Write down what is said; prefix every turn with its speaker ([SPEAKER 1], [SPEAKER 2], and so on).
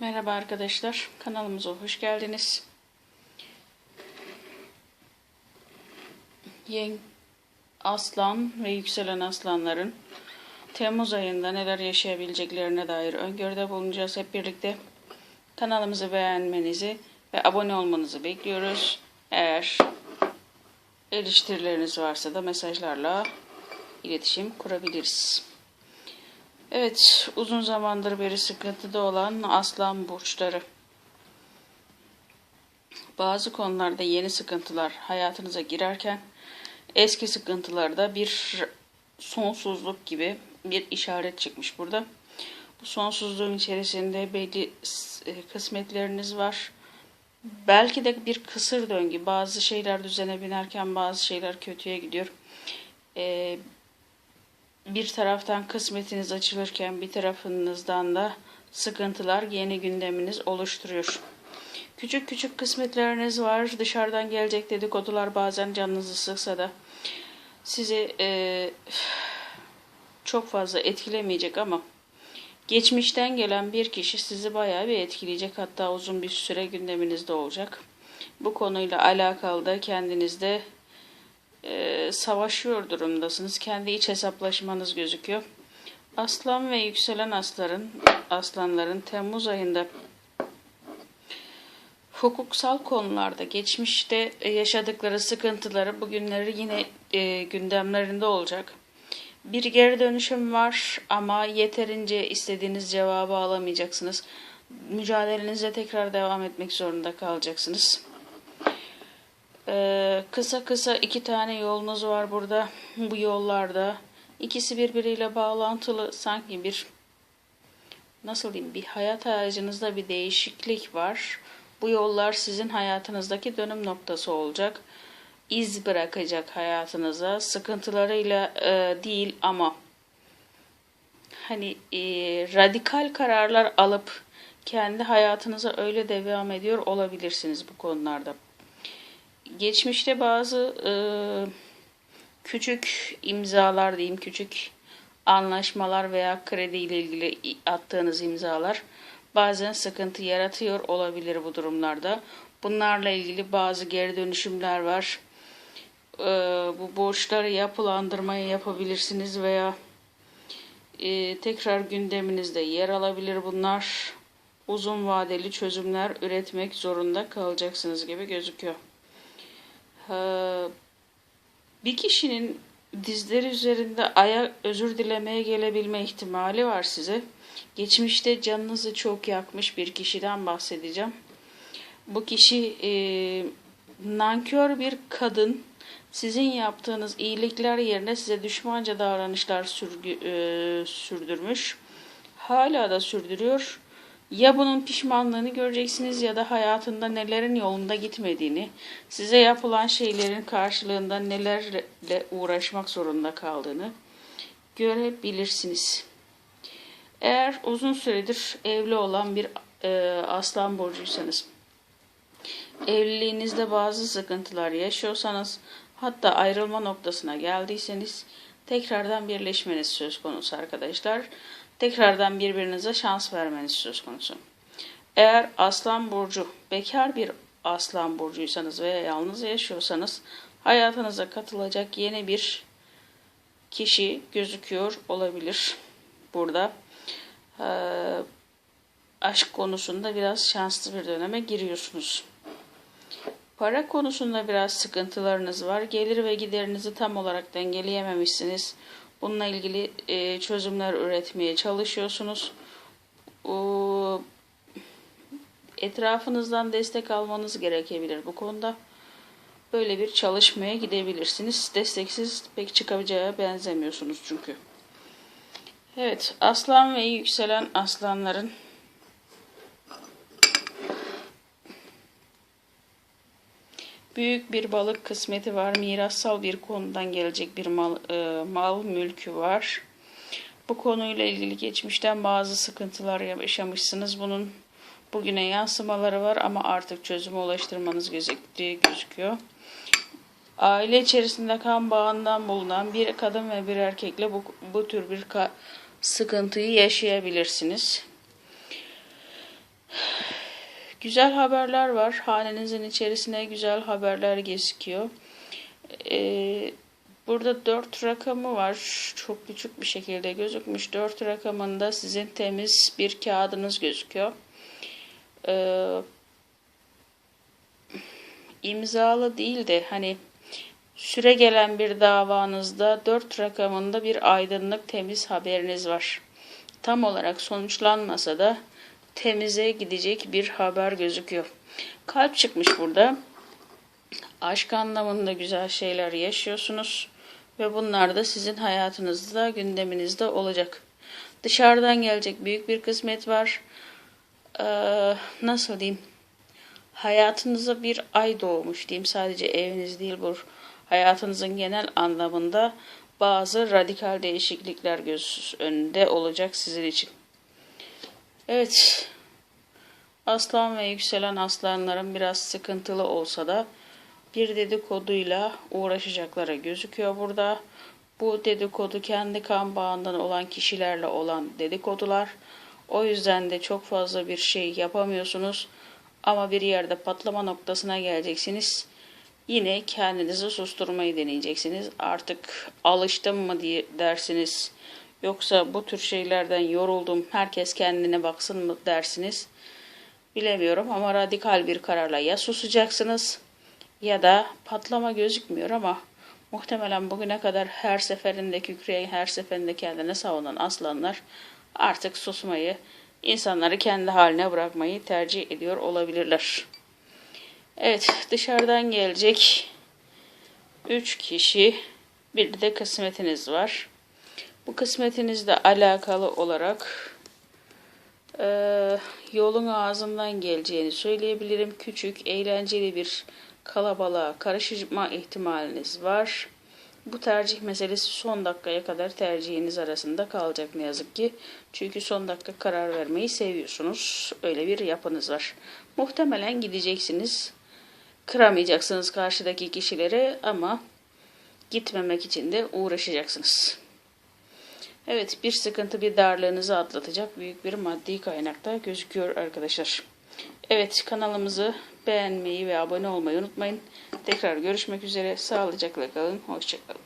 [SPEAKER 1] Merhaba arkadaşlar, kanalımıza hoş geldiniz. Yeng aslan ve yükselen aslanların Temmuz ayında neler yaşayabileceklerine dair öngörüde bulunacağız hep birlikte. Kanalımızı beğenmenizi ve abone olmanızı bekliyoruz. Eğer eleştirileriniz varsa da mesajlarla iletişim kurabiliriz. Evet, uzun zamandır beri sıkıntıda olan aslan burçları. Bazı konularda yeni sıkıntılar hayatınıza girerken eski sıkıntılarda bir sonsuzluk gibi bir işaret çıkmış burada. Bu sonsuzluğun içerisinde belli e, kısmetleriniz var. Belki de bir kısır döngü. Bazı şeyler düzene binerken bazı şeyler kötüye gidiyor. Ee, bir taraftan kısmetiniz açılırken bir tarafınızdan da sıkıntılar yeni gündeminiz oluşturuyor. Küçük küçük kısmetleriniz var. Dışarıdan gelecek dedikodular bazen canınızı sıksa da sizi e, çok fazla etkilemeyecek ama geçmişten gelen bir kişi sizi bayağı bir etkileyecek. Hatta uzun bir süre gündeminizde olacak. Bu konuyla alakalı da kendinizde e, savaşıyor durumdasınız. Kendi iç hesaplaşmanız gözüküyor. Aslan ve yükselen asların, aslanların Temmuz ayında hukuksal konularda geçmişte yaşadıkları sıkıntıları bugünleri yine e, gündemlerinde olacak. Bir geri dönüşüm var ama yeterince istediğiniz cevabı alamayacaksınız. Mücadelenize tekrar devam etmek zorunda kalacaksınız. Ee, kısa kısa iki tane yolunuz var burada. Bu yollarda ikisi birbiriyle bağlantılı sanki bir nasıl diyeyim bir hayat ağacınızda bir değişiklik var. Bu yollar sizin hayatınızdaki dönüm noktası olacak. İz bırakacak hayatınıza. Sıkıntılarıyla e, değil ama hani e, radikal kararlar alıp kendi hayatınıza öyle devam ediyor olabilirsiniz bu konularda geçmişte bazı e, küçük imzalar diyeyim, küçük anlaşmalar veya kredi ile ilgili attığınız imzalar bazen sıkıntı yaratıyor olabilir bu durumlarda. Bunlarla ilgili bazı geri dönüşümler var. E, bu borçları yapılandırmayı yapabilirsiniz veya e, tekrar gündeminizde yer alabilir bunlar. Uzun vadeli çözümler üretmek zorunda kalacaksınız gibi gözüküyor. Ee, bir kişinin dizleri üzerinde aya özür dilemeye gelebilme ihtimali var size. Geçmişte canınızı çok yakmış bir kişiden bahsedeceğim. Bu kişi e, nankör bir kadın. Sizin yaptığınız iyilikler yerine size düşmanca davranışlar sürgü, e, sürdürmüş. Hala da sürdürüyor. Ya bunun pişmanlığını göreceksiniz ya da hayatında nelerin yolunda gitmediğini, size yapılan şeylerin karşılığında nelerle uğraşmak zorunda kaldığını görebilirsiniz. Eğer uzun süredir evli olan bir e, aslan burcuysanız, evliliğinizde bazı sıkıntılar yaşıyorsanız, hatta ayrılma noktasına geldiyseniz tekrardan birleşmeniz söz konusu arkadaşlar tekrardan birbirinize şans vermeniz söz konusu. Eğer aslan burcu, bekar bir aslan burcuysanız veya yalnız yaşıyorsanız hayatınıza katılacak yeni bir kişi gözüküyor olabilir. Burada e, aşk konusunda biraz şanslı bir döneme giriyorsunuz. Para konusunda biraz sıkıntılarınız var. Gelir ve giderinizi tam olarak dengeleyememişsiniz. Bununla ilgili e, çözümler üretmeye çalışıyorsunuz. O, etrafınızdan destek almanız gerekebilir bu konuda. Böyle bir çalışmaya gidebilirsiniz. Desteksiz pek çıkabileceğe benzemiyorsunuz çünkü. Evet, aslan ve yükselen aslanların Büyük bir balık kısmeti var. Mirassal bir konudan gelecek bir mal, e, mal mülkü var. Bu konuyla ilgili geçmişten bazı sıkıntılar yaşamışsınız. Bunun bugüne yansımaları var ama artık çözüme ulaştırmanız gerektiği gözüküyor. Aile içerisinde kan bağından bulunan bir kadın ve bir erkekle bu, bu tür bir sıkıntıyı yaşayabilirsiniz. Güzel haberler var. Hanenizin içerisine güzel haberler gözüküyor. Ee, burada 4 rakamı var. Çok küçük bir şekilde gözükmüş. 4 rakamında sizin temiz bir kağıdınız gözüküyor. Ee, imzalı değil de hani süre gelen bir davanızda 4 rakamında bir aydınlık temiz haberiniz var. Tam olarak sonuçlanmasa da temize gidecek bir haber gözüküyor. Kalp çıkmış burada. Aşk anlamında güzel şeyler yaşıyorsunuz ve bunlar da sizin hayatınızda, gündeminizde olacak. Dışarıdan gelecek büyük bir kısmet var. Ee, nasıl diyeyim? Hayatınıza bir ay doğmuş diyeyim. Sadece eviniz değil bu hayatınızın genel anlamında bazı radikal değişiklikler göz önünde olacak sizin için. Evet. Aslan ve yükselen aslanların biraz sıkıntılı olsa da bir dedikoduyla uğraşacakları gözüküyor burada. Bu dedikodu kendi kan bağından olan kişilerle olan dedikodular. O yüzden de çok fazla bir şey yapamıyorsunuz. Ama bir yerde patlama noktasına geleceksiniz. Yine kendinizi susturmayı deneyeceksiniz. Artık alıştım mı diye dersiniz. Yoksa bu tür şeylerden yoruldum, herkes kendine baksın mı dersiniz. Bilemiyorum ama radikal bir kararla ya susacaksınız ya da patlama gözükmüyor ama muhtemelen bugüne kadar her seferinde kükreyen, her seferinde kendine savunan aslanlar artık susmayı, insanları kendi haline bırakmayı tercih ediyor olabilirler. Evet, dışarıdan gelecek 3 kişi, bir de kısmetiniz var. Kısmetinizle alakalı olarak e, yolun ağzından geleceğini söyleyebilirim. Küçük, eğlenceli bir kalabalığa karışma ihtimaliniz var. Bu tercih meselesi son dakikaya kadar tercihiniz arasında kalacak ne yazık ki. Çünkü son dakika karar vermeyi seviyorsunuz. Öyle bir yapınız var. Muhtemelen gideceksiniz. Kıramayacaksınız karşıdaki kişileri ama gitmemek için de uğraşacaksınız. Evet bir sıkıntı bir darlığınızı atlatacak büyük bir maddi kaynakta gözüküyor arkadaşlar. Evet kanalımızı beğenmeyi ve abone olmayı unutmayın. Tekrar görüşmek üzere. Sağlıcakla kalın. Hoşçakalın.